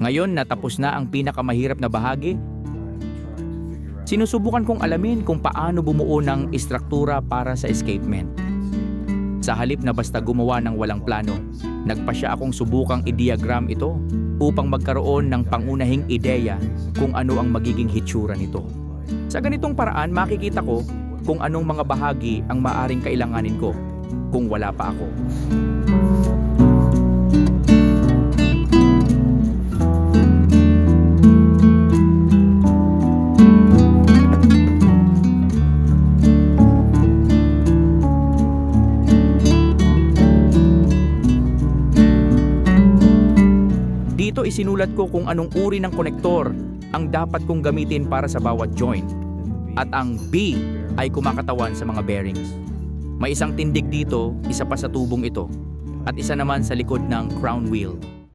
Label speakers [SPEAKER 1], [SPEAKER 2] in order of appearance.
[SPEAKER 1] Ngayon natapos na ang pinakamahirap na bahagi, sinusubukan kong alamin kung paano bumuo ng istruktura para sa escapement. Sa halip na basta gumawa ng walang plano, nagpa siya akong subukang i-diagram ito upang magkaroon ng pangunahing ideya kung ano ang magiging hitsura nito. Sa ganitong paraan makikita ko kung anong mga bahagi ang maaring kailanganin ko kung wala pa ako. Dito isinulat ko kung anong uri ng konektor ang dapat kong gamitin para sa bawat joint. At ang B ay kumakatawan sa mga bearings. May isang tindig dito, isa pa sa tubong ito, at isa naman sa likod ng crown wheel.